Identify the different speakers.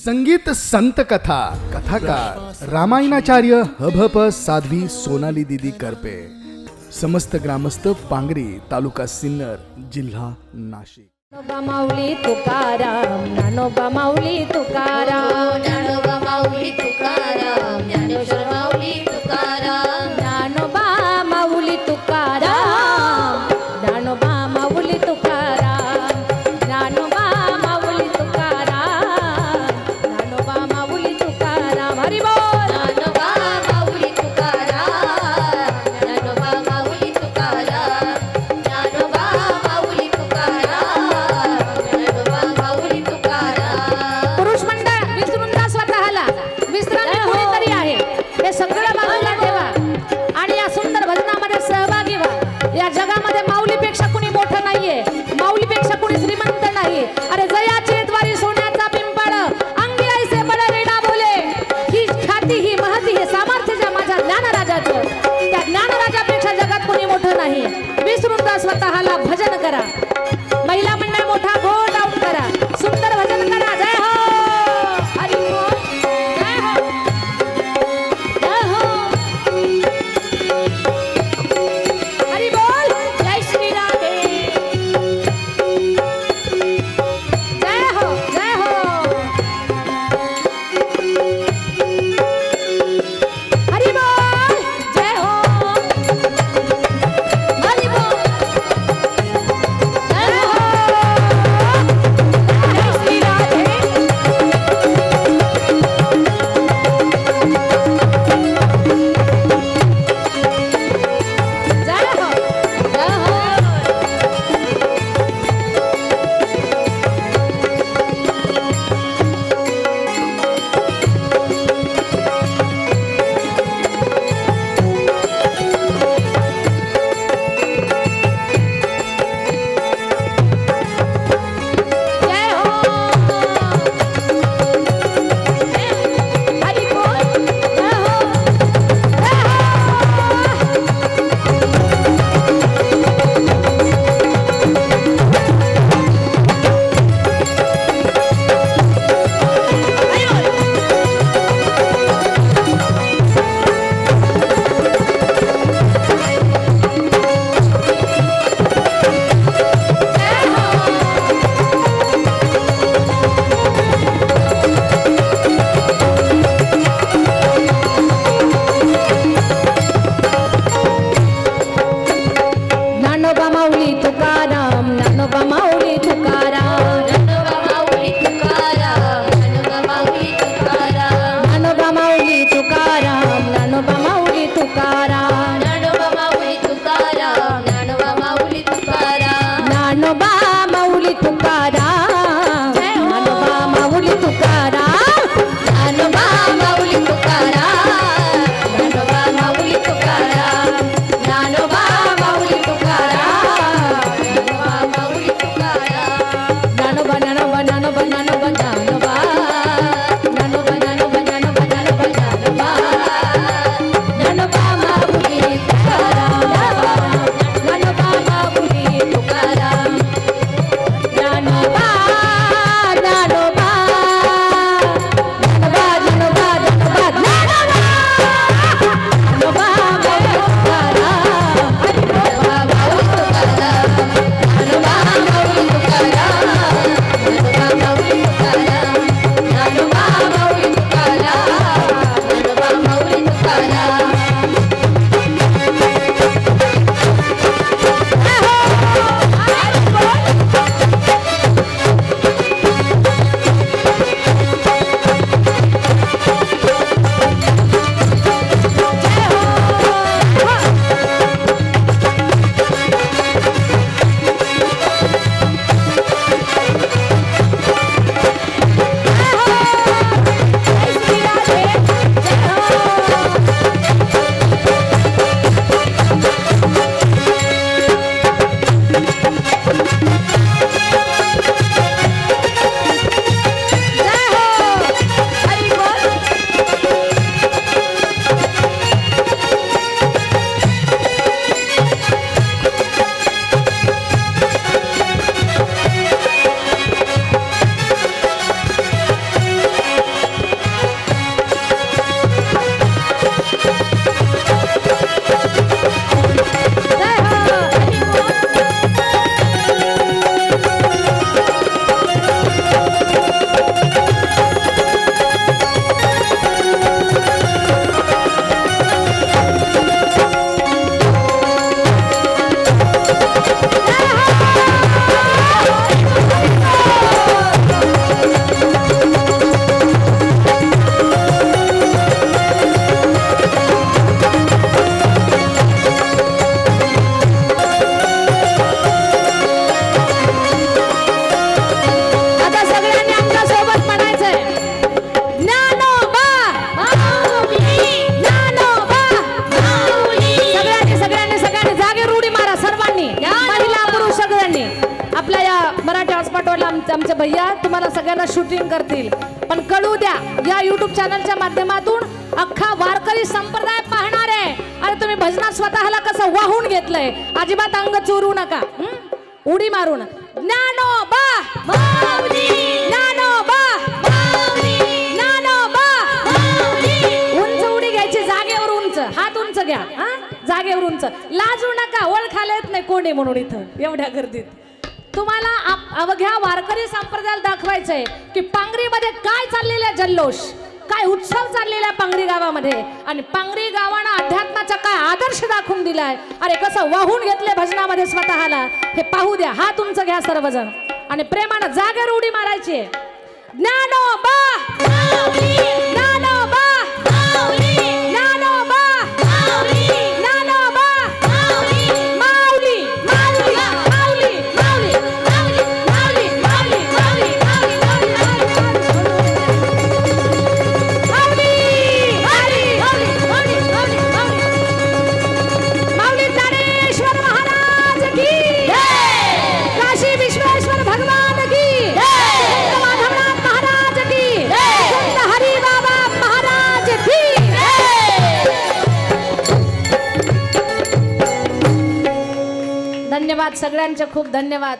Speaker 1: संगीत संत कथा, कथाकार, रामायणाचार्य हभप साध्वी सोनाली दीदी करपे, समस्त ग्रामस्थ पांगरी, तालुका सिन्नर, जिल्हा नाशिक.
Speaker 2: अरे जयाचे द्वारी सोन्याचा पिंपळ अंगी ऐसे बळ रेडा बोले ही ख्याती ही महती हे सामर्थ्य ज्या माझ्या ज्ञानराजाचं. त्या ज्ञानराजापेक्षा जगात कोणी मोठं नाही. विसरून स्वतःला भजन करा. आमचे भैया तुम्हाला सगळ्यांना शूटिंग करतील. पण कळू द्या या युट्यूब चॅनलच्या माध्यमातून अख्खा वारकरी संप्रदाय पाहणार आहे. अरे तुम्ही भजनात स्वतःला कसं वाहून घेतलंय? अजिबात अंग चोरू नका? उडी मारून ज्ञानोबा
Speaker 3: माऊली!
Speaker 2: ज्ञानोबा
Speaker 3: माऊली!
Speaker 2: ज्ञानोबा
Speaker 3: माऊली!
Speaker 2: उंच उडी घ्यायची जागेवर उंच. हात उंच घ्या. हा? जागेवर उंच. लाजू नका ओळखायला येत नाही कोणी म्हणून इथं. एवढ्या गर्दीत. तुम्हाला अवघ्या वारकरी संप्रदायाला दाखवायचंय की पांगरीमध्ये काय चाललेलं आहे जल्लोष? काय उत्सव चाललेला आहे पांगरी गावामध्ये? आणि पांगरी गावानं अध्यात्माचा काय आदर्श दाखवून दिलाय? अरे कसं वाहून घेतले भजनामध्ये स्वतःला? हे पाहू द्या. हा तुमचं घ्या सर्वजण. आणि प्रेमानं जागे उडी मारायची आहे. धन्यवाद. सगळ्यांचे खूप धन्यवाद.